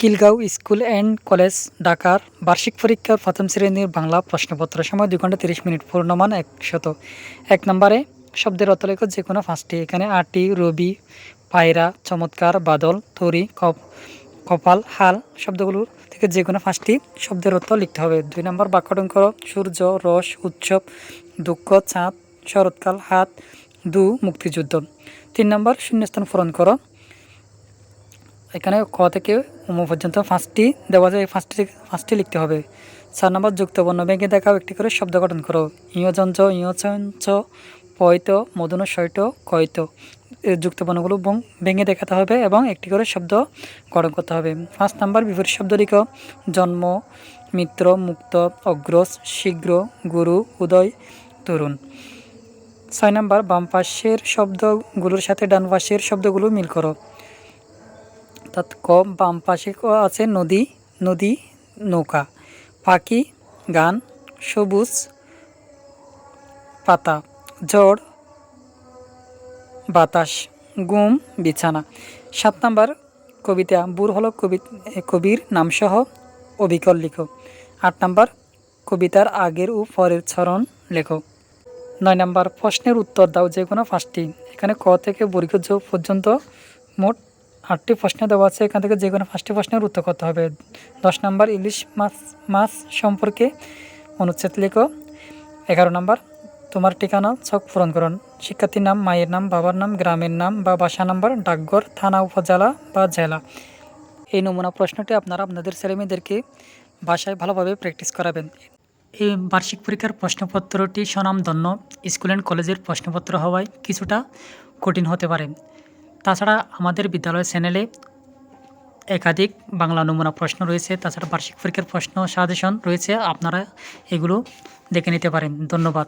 Khilgaon school and college, ঢাকার বার্ষিক পরীক্ষার প্রথম শ্রেণির বাংলা প্রশ্নপত্র সময় দুই ঘণ্টা তিরিশ মিনিট, পূর্ণমান একশত এক নম্বরে, শব্দের অর্থ লেখ যে কোনো পাঁচটি, এখানে আটি, রবি, পায়রা, চমৎকার, বাদল, তরি, কপ, কপাল, হাল শব্দগুলোর থেকে যে কোনো পাঁচটি শব্দের অর্থ লিখতে হবে। দুই নম্বর বাক্যটন করো সূর্য, রস, উৎসব, দুঃখ, চাঁদ, শরৎকাল, হাত, দু, মুক্তিযুদ্ধ। তিন নম্বর শূন্যস্থান পূরণ করো। এখানে ক থেকে উম পর্যন্ত পাঁচটি দেওয়া যায়। এই পাঁচটি পাঁচটি লিখতে হবে। চার নম্বর যুক্তবর্ণ ব্যাঙ্কে দেখাও একটি করে শব্দ গঠন করো। ইয়জঞ্চ ইয়চঞ্চ পয়ত, মদন শৈত কয়ত। এই যুক্তবর্ণগুলো বং- ভেঙে দেখাতে হবে এবং একটি করে শব্দ গঠন করতে হবে। পাঁচ নাম্বার, বিপরীত শব্দ লিখো। জন্ম, মিত্র, মুক্ত অগ্রস শীঘ্র, গুরু, উদয়, তরুণ। ছয় নাম্বার, বাম পাশের শব্দগুলোর সাথে ডান পাশের শব্দগুলো মিল করো। অর্থাৎ ক বাম পাশে ক আছে নদী নদী, নৌকা। পাখি গান, সবুজ পাতা, ঝড়, বাতাস, গুম, বিছানা। সাত নাম্বার কবিতা বুর হলো কবি কবির নামসহ অবিকল লিখো আট নাম্বার কবিতার আগের ও পরের চরণ লেখো নয় নাম্বার প্রশ্নের উত্তর দাও যে কোনো পাঁচটি। এখানে ক থেকে বর্গ পর্যন্ত মোট আটটি প্রশ্ন দেওয়া আছে, এখান থেকে যে কোনো পাঁচটি প্রশ্নের উত্তর করতে হবে। দশ নম্বর, ইলিশ মাছ মাছ সম্পর্কে অনুচ্ছেদ লেখো। এগারো নম্বর, তোমার ঠিকানা, ছক পূরণ করুন। শিক্ষার্থীর নাম, মায়ের নাম, বাবার নাম, গ্রামের নাম বা বাসা নাম্বার, ডাকঘর, থানা, উপজেলা বা জেলা। এই নমুনা প্রশ্নটি আপনারা আপনাদের ছেলেমেয়েদেরকে বাসায় ভালোভাবে প্র্যাকটিস করাবেন। এই বার্ষিক পরীক্ষার প্রশ্নপত্রটি স্বনামধন্য স্কুল অ্যান্ড কলেজের প্রশ্নপত্র হওয়ায় কিছুটা কঠিন হতে পারে। তাছাড়া আমাদের বিদ্যালয় চ্যানেলে একাধিক বাংলা নমুনা প্রশ্ন রয়েছে, তাছাড়া বার্ষিক পরীক্ষার প্রশ্ন সাজেশন রয়েছে, আপনারা এগুলো দেখে নিতে পারেন। ধন্যবাদ।